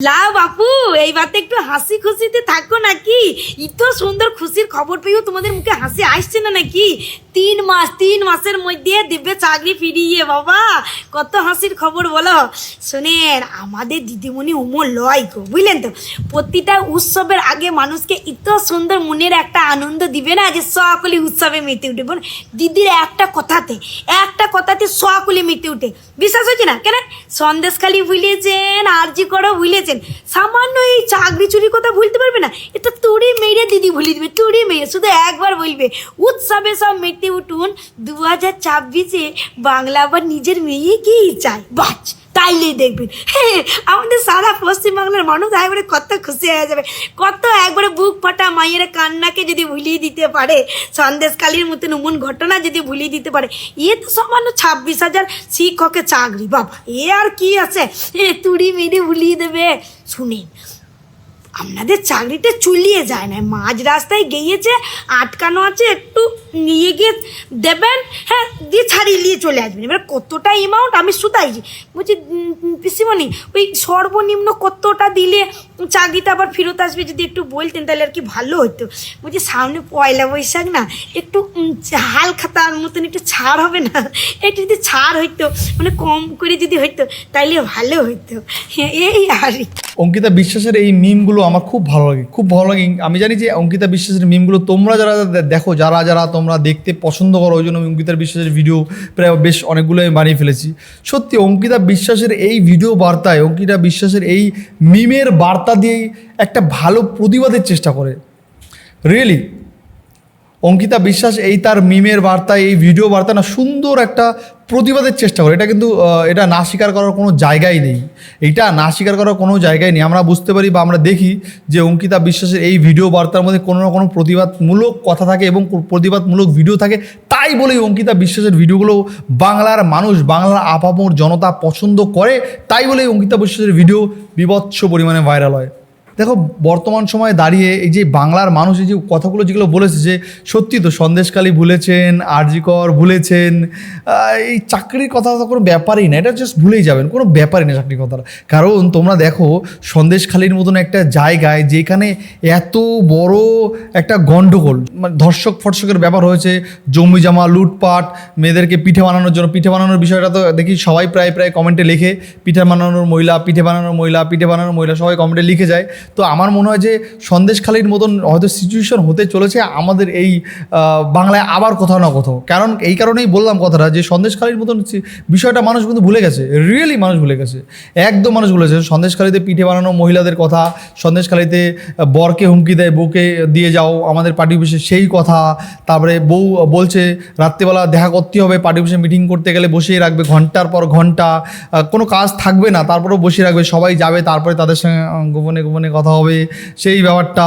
বাপু এইবার তো একটু হাসি খুশিতে থাকো নাকি? এত সুন্দর খুশির খবর পেয়েও তোমাদের মুখে হাসি আসছে না নাকি? তিন মাস, তিন মাসের মধ্যে দিব্যে চাকরি ফিরিয়ে, বাবা। কত হাসির খবর বলো। শোনেন, আমাদের দিদিমণি উমর লয় গো, বুঝলেন তো? প্রতিটা উৎসবের আগে মানুষকে এত সুন্দর মনের একটা আনন্দ দিবে না যে সকলে উৎসবে মেতে উঠে। বোন, দিদির একটা কথাতে একটা কথাতে সকলে মেতে উঠে। বিশ্বাস হচ্ছে না? কেন? সন্দেশখালি ভুলেছেন, আরজি করো ভুলেছেন। সামান্য এই চাকরি চুরি কথা ভুলতে পারবে না? এটা তুড়ি মেরে দিদি ভুলে দিবে তুড়ি মেরে, শুধু একবার বলবে। উৎসবে সব মেতে উঠুন দু হাজার ছাব্বিশে বাংলা আবার নিজের মেয়েকেই চায়। বাচ, তাইলেই দেখবেন। হ্যাঁ আমাদের সারা পশ্চিমবাংলার মানুষ একবারে কত খুশি হয়ে যাবে। কত একবারে বুক ফাটা মায়ের কান্নাকে যদি ভুলিয়ে দিতে পারে সন্দেশকালীর মতন এমন ঘটনা যদি ভুলিয়ে দিতে পারে, এ তো সামান্য ছাব্বিশ হাজার শিক্ষকের চাকরি। বাবা, এ আর কি আছে? তুড়ি মেরে ভুলিয়ে দেবে। শুনেন আপনাদের চাকরিটা চুলিয়ে যায় না। মাঝ রাস্তায় গিয়েছে, আটকানো আছে, একটু নিয়ে গিয়ে দেবেন হ্যাঁ দিয়ে ছাড়িয়ে নিয়ে চলে আসবেন। এবার কতটা অ্যামাউন্ট আমি শুধাইছি। বলছি পিসিমণি, ওই সর্বনিম্ন কতটা দিলে চাকরিটা আবার ফেরত আসবে যদি একটু বলতেন, তাহলে আর কি ভালো হতো। বলছি, সামনে পয়লা বৈশাখ না, একটু হাল খাতার মতন একটু ছাড় হবে না। একটু যদি ছাড় হইতো মানে কম করে যদি হইতো, তাইলে ভালো হইতো। এই আর অঙ্কিতা বিশ্বাসের এই মিমগুলো আমার খুব ভালো লাগে, খুব ভালো লাগে। আমি জানি যে অঙ্কিতা বিশ্বাসের মিমগুলো তোমরা যারা দেখো, যারা যারা তোমরা দেখতে পছন্দ করো, ওই জন্য আমি অঙ্কিতা বিশ্বাসের ভিডিও প্রায় বেশ অনেকগুলো আমি বানিয়ে ফেলেছি। সত্যি, অঙ্কিতা বিশ্বাসের এই ভিডিও বার্তায়, অঙ্কিতা বিশ্বাসের এই মিমের বার্তা দিয়েই একটা ভালো প্রতিবাদের চেষ্টা করে। রিয়েলি অঙ্কিতা বিশ্বাস এই তার মিমের বার্তা, এই ভিডিও বার্তা না সুন্দর একটা প্রতিবাদের চেষ্টা করে। এটা কিন্তু এটা না স্বীকার করার কোনো জায়গাই নেই। এটা না স্বীকার করার কোনো জায়গাই নেই। আমরা বুঝতে পারি বা আমরা দেখি যে অঙ্কিতা বিশ্বাসের এই ভিডিও বার্তার মধ্যে কোনো না কোনো প্রতিবাদমূলক কথা থাকে এবং প্রতিবাদমূলক ভিডিও থাকে। তাই বলেই অঙ্কিতা বিশ্বাসের ভিডিওগুলো বাংলার মানুষ, বাংলার আপামর জনতা পছন্দ করে। তাই বলেই অঙ্কিতা বিশ্বাসের ভিডিও বিভৎস পরিমাণে ভাইরাল হয়। দেখো, বর্তমান সময়ে দাঁড়িয়ে এই যে বাংলার মানুষ এই যে কথাগুলো যেগুলো বলেছে যে, সত্যি তো সন্দেশকালী ভুলেছেন, আরজিকর ভুলেছেন এই চাকরির কথা তো কোনো ব্যাপারই না, এটা জাস্ট ভুলেই যাবেন, কোনো ব্যাপারই না চাকরির কথাটা। কারণ তোমরা দেখো, সন্দেশখালীর মতন একটা জায়গায় যেখানে এত বড় একটা গণ্ডগোল মানে ধর্ষক ফর্ষকের ব্যাপার হয়েছে, জমি জামা, লুটপাট, মেয়েদেরকে পিঠে বানানোর জন্য, পিঠে বানানোর বিষয়টা তো দেখি সবাই প্রায় প্রায় কমেন্টে লিখে, পিঠে বানানোর মহিলা, পিঠে বানানোর মহিলা, পিঠে বানানোর মহিলা সবাই কমেন্টে লিখে যায়। তো আমার মনে হয় যে সন্দেশখালীর মতন হয়তো সিচুয়েশন হতে চলেছে, আমাদের এই বাংলায় আবার কোথাও না কোথাও। কারণ এই কারণেই বললাম কথাটা যে সন্দেশখালীর মতন বিষয়টা মানুষ কিন্তু ভুলে গেছে রিয়েলি মানুষ ভুলে গেছে। একদম মানুষ ভুলে গেছে, সন্দেশখালীতে পিঠে বানানো মহিলাদের কথা, সন্দেশখালীতে বরকে হুমকি দেয়, বউকে দিয়ে যাও, আমাদের পার্টি অফিসে সেই কথা, তারপরে বউ বলছে, রাত্রিবেলা দেখা করতে হবে, পার্টি অফিসে মিটিং করতে গেলে বসিয়ে রাখবে ঘণ্টার পর ঘণ্টা। কোনো কাজ থাকবে না, তারপরেও বসিয়ে রাখবে, সবাই যাবে, তারপরে তাদের সঙ্গে গোপনে গোপনে কথা হবে, সেই ব্যাপারটা।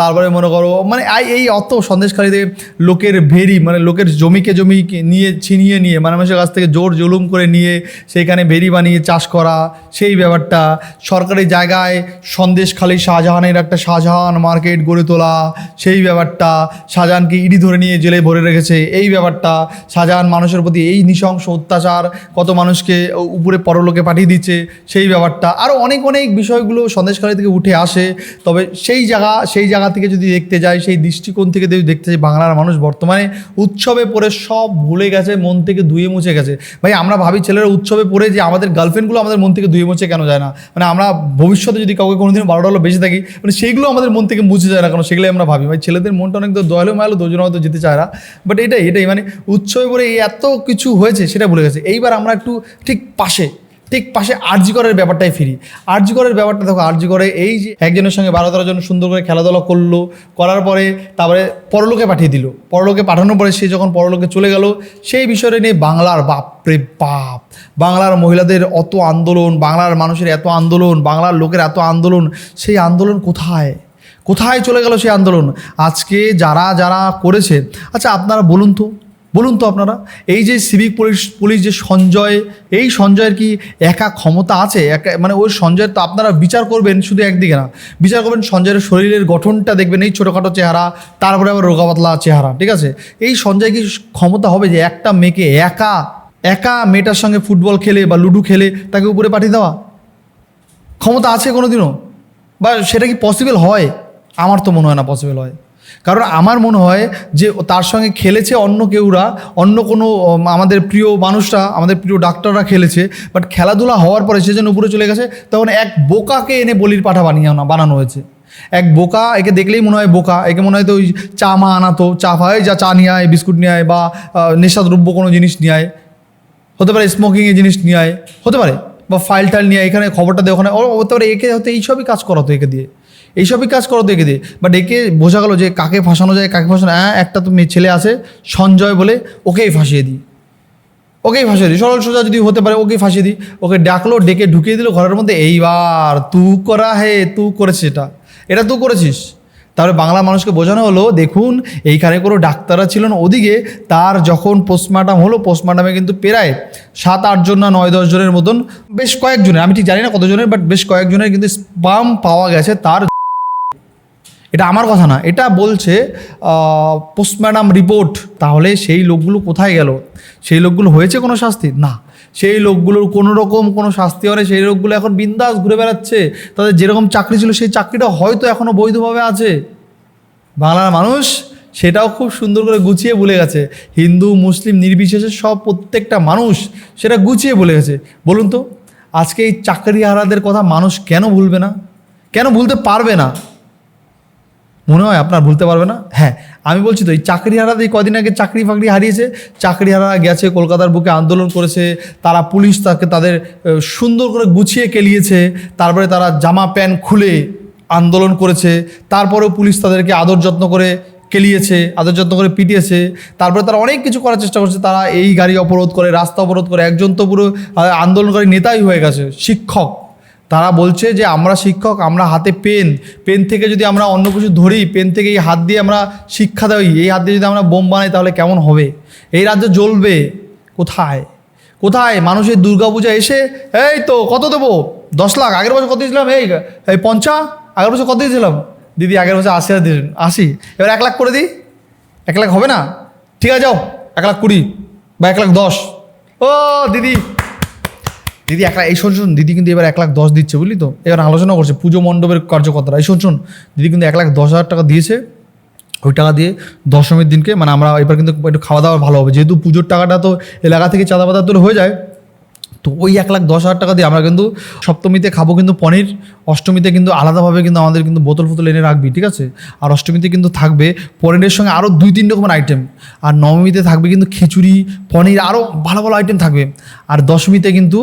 তারপরে মনে করো মানে এই অত সন্দেশকারীদের লোকের ভেরি মানে লোকের জমিকে জমি নিয়ে, ছিনিয়ে নিয়ে মানে মানুষের কাছ থেকে জোর জুলুম করে নিয়ে, সেইখানে ভেরি বানিয়ে চাষ করা, সেই ব্যাপারটা। সরকারি জায়গায় সন্দেশখালী শাহজাহানের একটা শাহজাহান মার্কেট গড়ে তোলা, সেই ব্যাপারটা শাহজাহানকে ইডি ধরে নিয়ে জেলে ভরে রেখেছে। এই ব্যাপারটা শাহজাহান মানুষের প্রতি এই নৃশংস অত্যাচার, কত মানুষকে উপরে পরলোকে পাঠিয়ে দিচ্ছে, সেই ব্যাপারটা। আরও অনেক অনেক বিষয়গুলো সন্দেশখালী থেকে উঠে আসে। তবে সেই জায়গা সেই জায়গা থেকে যদি দেখতে যাই, সেই দৃষ্টিকোণ থেকে যদি দেখতে যাই, বাংলার মানুষ বর্তমানে উৎসবে পড়ে সব ভুলে গেছে, মন থেকে ধুয়ে মুছে গেছে। ভাই, আমরা ভাবি ছেলেরা উৎসবে পড়ে যে আমাদের গার্লফ্রেন্ডগুলো আমাদের মন থেকে ধুয়ে মুছে কেন যায় না? মানে আমরা ভবিষ্যতে যদি কাউকে কোনোদিন বারোটা হলো বেঁচে থাকি মানে সেইগুলো আমাদের মন থেকে মুছে যায় না কেন? সেগুলোই আমরা ভাবি। ভাই, ছেলেদের মনটা অনেক দয়ালু মায়ালু দুজন হয়তো যেতে চায় না। বাট এটাই এটাই মানে উৎসবে পরে এই এত কিছু হয়েছে, সেটা ভুলে গেছে। এইবার আমরা একটু ঠিক পাশে ঠিক পাশে আরজিকরের ব্যাপারটাই ফিরি। আরজিকরের ব্যাপারটা দেখো আরজিকরে এই যে একজনের সঙ্গে বারো তেরো জন সুন্দর করে খেলাধুলা করল, করার পরে তারপরে পরলোকে পাঠিয়ে দিল। পরলোকে পাঠানোর পরে সে যখন পরলোকে চলে গেল, সেই বিষয়টা নিয়ে বাংলার বাপরে বাপ। বাংলার মহিলাদের অত আন্দোলন, বাংলার মানুষের এত আন্দোলন, বাংলার লোকের এত আন্দোলন, সেই আন্দোলন কোথায়? কোথায় চলে গেল সেই আন্দোলন? আজকে যারা যারা করেছে আচ্ছা আপনারা বলুন তো বলুন তো আপনারা, এই যে সিভিক পুলিশ পুলিশ যে সঞ্জয়, এই সঞ্জয়ের কি একা ক্ষমতা আছে? একা মানে ওই সঞ্জয়ের তো আপনারা বিচার করবেন শুধু একদিকে না, বিচার করবেন সঞ্জয়ের শরীরের গঠনটা দেখবেন, এই ছোটোখাটো চেহারা, তারপরে আবার রোগা পাতলা চেহারা, ঠিক আছে? এই সঞ্জয় কি ক্ষমতা হবে যে একটা মেয়েকে একা একা মেয়েটার সঙ্গে ফুটবল খেলে বা লুডো খেলে তাকে উপরে পাঠিয়ে দেওয়া? ক্ষমতা আছে কোনো দিনও বা সেটা কি পসিবল হয়? আমার তো মনে হয় না পসিবল হয়। কারণ আমার মনে হয় যে তার সঙ্গে খেলেছে অন্য কেউরা, অন্য কোনো আমাদের প্রিয় মানুষরা, আমাদের প্রিয় ডাক্তাররা খেলেছে বাট খেলাধুলা হওয়ার পরে সে যেন উপরে চলে গেছে, তখন এক বোকাকে এনে বলির পাঠা বানিয়ে না বানানো হয়েছে। এক বোকা, একে দেখলেই মনে হয় বোকা, একে মনে হয় তো ওই চা মা আনাতো, চা ফাই যা চা নিয়ে আয়, বিস্কুট নিয়ে আয়, বা নেশাদ্রব্য কোনো জিনিস নিয়ে আয়, হতে পারে স্মোকিংয়ের জিনিস নিয়ে আয়, হতে পারে, বা ফাইল টাইল নিয়ে এখানে খবরটা দিয়ে ওখানে হতে পারে একে হয়তো এইসবই কাজ করাতো একে দিয়ে। এইসবই কাজ করো দেখে দিয়ে বাট একে বোঝা গেলো যে কাকে ফাঁসানো যায়, কাকে ফাঁসানো হ্যাঁ একটা তো মেয়ে ছেলে আছে, সঞ্জয় বলে ওকেই ফাঁসিয়ে দিই। ওকেই ফাঁসিয়ে দিই। সরল সোজা যদি হতে পারে, ওকেই ফাঁসিয়ে দিই। ওকে ডাকলো, ডেকে ঢুকিয়ে দিল ঘরের মধ্যে, এইবার তু করা হে, তু করেছিস এটা। এটা তুই করেছিস? তাহলে বাংলা মানুষকে বোঝানো হলো, দেখুন, এইখানে কোনো ডাক্তাররা ছিল না ওদিকে তার যখন পোস্টমার্টাম হলো পোস্টমার্টামে কিন্তু প্রায় সাত আটজন না নয় দশজনের মতন, বেশ কয়েকজনের, আমি ঠিক জানি না কতজনের বাট বেশ কয়েকজনের কিন্তু স্পাম পাওয়া গেছে তার এটা আমার কথা না এটা বলছে পোস্টম্যাডাম রিপোর্ট তাহলে সেই লোকগুলো কোথায় গেল? সেই লোকগুলো হয়েছে কোনো শাস্তি? না। সেই লোকগুলোর কোনো রকম কোনো শাস্তি না, সেই লোকগুলো এখন বিন্দাস ঘুরে বেড়াচ্ছে। তাদের যেরকম চাকরি ছিল সেই চাকরিটা হয়তো এখনও বৈধভাবে আছে। বাংলার মানুষ সেটাও খুব সুন্দর করে গুছিয়ে বলে গেছে। হিন্দু মুসলিম নির্বিশেষে সব প্রত্যেকটা মানুষ সেটা গুছিয়ে বলে গেছে। বলুন তো আজকে এই চাকরি হারাদের কথা মানুষ কেন ভুলবে না? কেন ভুলতে পারবে না? মনে হয় আপনার ভুলতে পারবে না? হ্যাঁ আমি বলছি তো, এই চাকরি হারাতে কদিন আগে চাকরি ফাকরি হারিয়েছে চাকরি হারা গেছে, কলকাতার বুকে আন্দোলন করেছে, তারা পুলিশ তাকে তাদের সুন্দর করে গুছিয়ে কেলিয়েছে, তারপরে তারা জামা প্যান্ট খুলে আন্দোলন করেছে, তারপরেও পুলিশ তাদেরকে আদর যত্ন করে কেলিয়েছে, আদর যত্ন করে পিটিয়েছে, তারপরে তারা অনেক কিছু করার চেষ্টা করছে, তারা এই গাড়ি অবরোধ করে, রাস্তা অবরোধ করে, একজন তো পুরো আন্দোলনকারী নেতাই হয়ে গেছে, শিক্ষক। তারা বলছে যে আমরা শিক্ষক, আমরা হাতে পেন পেন থেকে যদি আমরা অন্য কিছু ধরি, পেন থেকে এই হাত দিয়ে আমরা শিক্ষা দেই, এই হাত দিয়ে যদি আমরা বোম বানাই তাহলে কেমন হবে? এই রাজ্য জ্বলবে কোথায়? কোথায়? মানুষের দুর্গাপূজা এসে, এই তো কত দেবো? দশ লাখ, আগের বছর কত দিয়েছিলাম? এই এই পঞ্চা, আগের বছর কত দিয়েছিলাম? দিদি, আগের বছর আশি হাজার দিয়েছেন আশি। এবার এক লাখ করে দিই? এক লাখ হবে না? ঠিক আছে, যাও, এক লাখ কুড়ি বা এক লাখ দশ। ও দিদি দিদি এক এই শোন শোন, দিদি কিন্তু এবার এক লাখ দশ দিচ্ছে, বুঝলি তো? এবার আলোচনা করছে, পুজো মণ্ডপের কার্যকর্তারা। এই শোন শোন, দিদি কিন্তু এক লাখ দশ হাজার টাকা দিয়েছে, ওই টাকা দিয়ে দশমীর দিনকে মানে আমরা এবার কিন্তু একটু খাওয়া দাওয়া ভালো হবে। যেহেতু পুজোর টাকাটা তো এলাকা থেকে চাঁদা পাতা তোর হয়ে যায়, তো ওই এক লাখ দশ হাজার টাকা দিয়ে আমরা কিন্তু সপ্তমীতে খাব কিন্তু পনির, অষ্টমীতে কিন্তু আলাদাভাবে কিন্তু আমাদের কিন্তু বোতল ফোতল এনে রাখবি, ঠিক আছে? আর অষ্টমীতে কিন্তু থাকবে পনিরের সঙ্গে আরও দুই তিন রকমের আইটেম আর নবমীতে থাকবে কিন্তু খিচুড়ি, পনির আরও ভালো ভালো আইটেম থাকবে। আর দশমীতে কিন্তু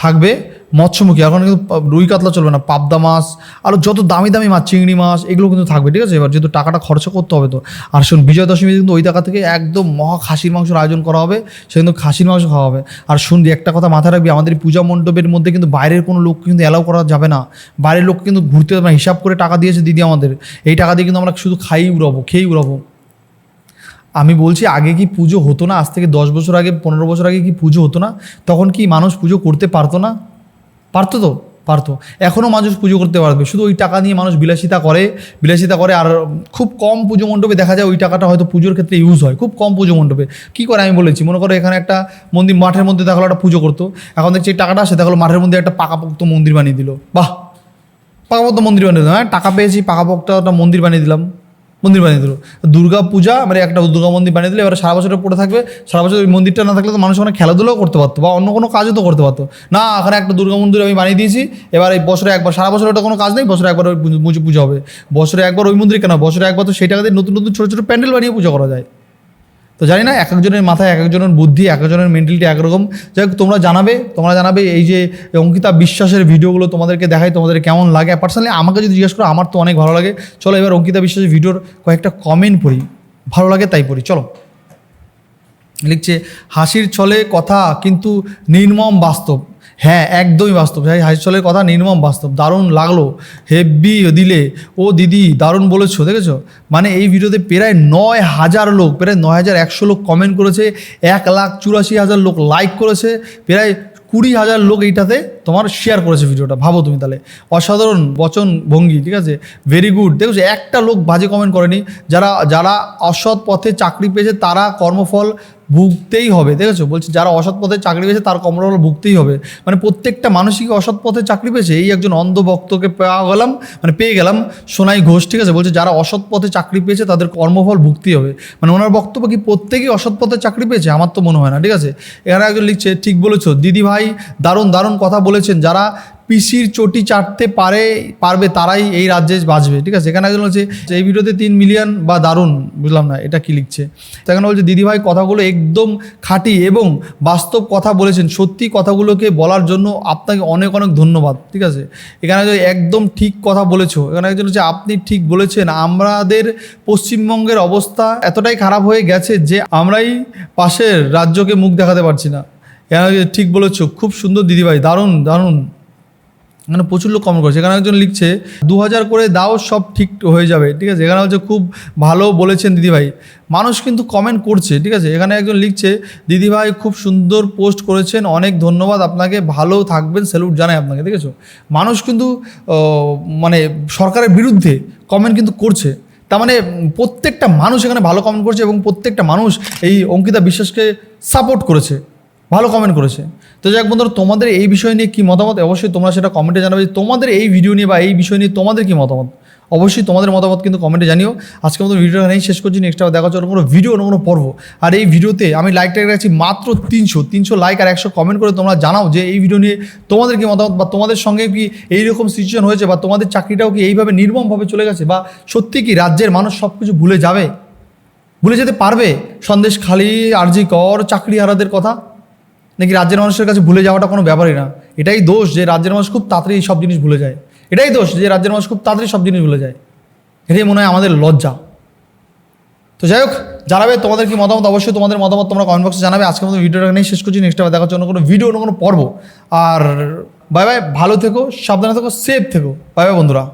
থাকবে, মৎস্যমুখী। এখন কিন্তু রুই কাতলা চলবে না, পাবদা মাছ আরও যত দামি দামি মাছ, চিংড়ি মাছ, এগুলো কিন্তু থাকবে, ঠিক আছে? এবার যেহেতু টাকাটা খরচা করতে হবে তো। আর শোন বিজয় দশমীতে কিন্তু ওই টাকা থেকে একদম মহা খাসির মাংসের আয়োজন করা হবে, সে কিন্তু খাসির মাংস খাওয়া হবে। আর শুনবি একটা কথা মাথায় রাখবি, আমাদের পূজা মণ্ডপের মধ্যে কিন্তু বাইরের কোনো লোক কিন্তু অ্যালাউ করা যাবে না। বাইরের লোক কিন্তু ঘুরতে যাবে না। হিসাব করে টাকা দিয়েছে দিদি আমাদের। এই টাকা দিয়ে কিন্তু আমরা শুধু খাই উড়াবো, খেয়েই উড়াবো। আমি বলছি, আগে কি পুজো হতো না? আজ থেকে দশ বছর আগে, পনেরো বছর আগে কি পুজো হতো না? তখন কি মানুষ পুজো করতে পারতো না? পারতো তো, পারতো। এখনও মানুষ পুজো করতে পারবে। শুধু ওই টাকা নিয়ে মানুষ বিলাসিতা করে বিলাসিতা করে, আর খুব কম পুজো মণ্ডপে দেখা যায় ওই টাকাটা হয়তো পুজোর ক্ষেত্রে ইউজ হয়। খুব কম পুজো মণ্ডপে। কী করে আমি বলেছি? মনে করো এখানে একটা মন্দির, মাঠের মধ্যে দেখাল একটা পুজো করতো। এখন দেখছি টাকাটা আসে, দেখাল মাঠের মধ্যে একটা পাকাপোক্ত মন্দির বানিয়ে দিল। বাহ! পাকাপোক্ত মন্দির বানিয়ে দিলাম। হ্যাঁ টাকা পেয়েছি, পাকাপোক্ত একটা মন্দির বানিয়ে দিলাম। মন্দির বানিয়ে দিল। দুর্গা পূজা মানে একটা দুর্গা মন্দির বানিয়ে দিলে, এবার সারা বছর পড়ে থাকবে। সারা বছর ওই মন্দিরটা না থাকলে তো মানুষ ওখানে খেলাধুলাও করতে পারতো বা অন্য কোনো কাজও তো করতে পারতো। না এখানে একটা দুর্গা মন্দির আমি বানিয়ে দিয়েছি, এবার এই বছরে একবার, সারা বছর ওটা কোনো কাজ নেই, বছরে একবার ওই পুজো- হবে। বছরে একবার ওই মন্দির কেন বছরে একবার তো সেই টাকা দিয়ে নতুন নতুন ছোটো ছোটো প্যান্ডেল বানিয়ে পুজো করা যায়। তো জানি না এক একজনের মাথায় এক একজনের বুদ্ধি এক একজনের মেন্টালিটি একরকম। যাই হোক, তোমরা জানাবে তোমরা জানাবে এই যে অঙ্কিতা বিশ্বাসের ভিডিওগুলো তোমাদেরকে দেখায়, তোমাদের কেমন লাগে। পার্সোনালি আমাকে যদি জিজ্ঞেস করো, আমার তো অনেক ভালো লাগে। চলো এবার অঙ্কিতা বিশ্বাসের ভিডিওর কয়েকটা কমেন্ট পড়ি। ভালো লাগে তাই পড়ি, চলো। লিখছে, হাসির ছলে কথা, কিন্তু নির্মম বাস্তব। হ্যাঁ একদমই বাস্তব। হ্যাঁ হাসির ছলের কথা নির্মম বাস্তব। দারুণ লাগল, হেব্বি দিলে। ও দিদি, দারুণ বলেছ, দেখেছ? মানে এই ভিডিওতে প্রায় নয় হাজার লোক, প্রায় নয় হাজার একশো লোক কমেন্ট করেছে, এক লাখ চুরাশি হাজার লোক লাইক করেছে, প্রায় কুড়ি হাজার লোক এইটাতে তোমার শেয়ার করেছে ভিডিওটা, ভাবো তুমি তাহলে। অসাধারণ বচন ভঙ্গি, ঠিক আছে? ভেরি গুড দেখছ একটা লোক বাজে কমেন্ট করেনি। যারা যারা অসৎ পথে চাকরি পেয়েছে, তারা কর্মফল ভুগতেই হবে, দেখেছ? বলছে যারা অসৎ পথে চাকরি পেয়েছে তার কর্মফল ভুগতেই হবে। মানে প্রত্যেকটা মানুষই কি অসৎ পথে চাকরি পেয়েছে? এই একজন অন্ধ ভক্তকে পাওয়া গেলাম মানে পেয়ে গেলাম, সোনাই ঘোষ, ঠিক আছে? বলছে যারা অসৎ পথে চাকরি পেয়েছে তাদের কর্মফল ভুগতেই হবে। মানে ওনার বক্তব্য কি প্রত্যেকেই অসৎ পথে চাকরি পেয়েছে? আমার তো মনে হয় না, ঠিক আছে? এখানে একজন লিখছে, ঠিক বলেছ দিদি ভাই দারুণ দারুণ কথা বলেছেন যারা পিসির চটি চাটতে পারে, পারবে, তারাই এই রাজ্যে বাঁচবে, ঠিক আছে? এখানে একজন বলছে যে, এই ভিডিওতে তিন মিলিয়ন বা দারুণ, বুঝলাম না, এটা কি লিখছে? তো এখানে বলছে, দিদিভাই, কথাগুলো একদম খাঁটি এবং বাস্তব কথা বলেছেন। সত্যি কথাগুলোকে বলার জন্য আপনাকে অনেক অনেক ধন্যবাদ, ঠিক আছে? এখানে একদম ঠিক কথা বলেছ, এখানে একজন হচ্ছে আপনি ঠিক বলেছেন, আমাদের পশ্চিমবঙ্গের অবস্থা এতটাই খারাপ হয়ে গেছে যে আমরাই পাশের রাজ্যকে মুখ দেখাতে পারছি না। এখানে ঠিক বলেছ, খুব সুন্দর, দিদিভাই, দারুণ দারুণ। এখানে প্রচুর লোক কমেন্ট করছে। এখানে একজন লিখছে দু হাজার করে দাও, সব ঠিক হয়ে যাবে। ঠিক আছে? এখানে হচ্ছে খুব ভালো বলেছেন দিদিভাই। মানুষ কিন্তু কমেন্ট করছে, ঠিক আছে? এখানে একজন লিখছে, দিদিভাই খুব সুন্দর পোস্ট করেছেন, অনেক ধন্যবাদ, আপনাকে ভালো থাকবেন স্যালুট জানাই আপনাকে। ঠিক আছে? মানুষ কিন্তু মানে সরকারের বিরুদ্ধে কমেন্ট কিন্তু করছে। তার মানে প্রত্যেকটা মানুষ এখানে ভালো কমেন্ট করছে এবং প্রত্যেকটা মানুষ এই অঙ্কিতা বিশ্বাসকে সাপোর্ট করেছে। ভালো কমেন্ট করেছে। তো যাক বন্ধুরা, তোমাদের এই বিষয় নিয়ে কী মতামত? অবশ্যই তোমরা সেটা কমেন্টে জানাবে যে তোমাদের এই ভিডিও নিয়ে বা এই বিষয় নিয়ে তোমাদের কী মতামত? অবশ্যই তোমাদের মতামত কিন্তু কমেন্টে জানিও। আজকে মতো ভিডিও নেই শেষ করছি। নেক্সট আবার দেখা হচ্ছে কোনো ভিডিও অন্য কোনো পর্ব। আর এই ভিডিওতে আমি লাইক টাইক রাখছি মাত্র তিনশো। তিনশো লাইক আর একশো কমেন্ট করে তোমরা জানাও যে এই ভিডিও নিয়ে তোমাদের কি মতামত বা তোমাদের সঙ্গে কি এইরকম সিচুয়েশন হয়েছে বা তোমাদের চাকরিটাও কি এইভাবে নির্মমভাবে চলে গেছে বা সত্যি কি রাজ্যের মানুষ সব কিছু ভুলে যাবে? ভুলে যেতে পারবে? সন্দেশ খালি, আরজি কর চাকরি হারাদের কথা? নাকি রাজ্যের মানুষের কাছে ভুলে যাওয়াটা কোনো ব্যাপারই না। এটাই দোষ যে রাজ্যের মানুষ খুব তাড়াতাড়ি সব জিনিস ভুলে যায়। এটাই দোষ যে রাজ্যের মানুষ খুব তাড়াতাড়ি সব জিনিস ভুলে যায়। এটাই মনে হয় আমাদের লজ্জা। তো যাই হোক, জানাবে তোমাদের কি মতামত? অবশ্যই তোমাদের মতামত তোমরা কমেন্ট বক্সে জানাবে। আজকের মতো ভিডিওটা নেই শেষ করছি। নেক্সট দেখার জন্য কোনো ভিডিও অন্য কোনো পর্ব। আর বাই বাই ভালো থেকো, সাবধানে থেকো সেফ থেকো। বাই বাই বন্ধুরা।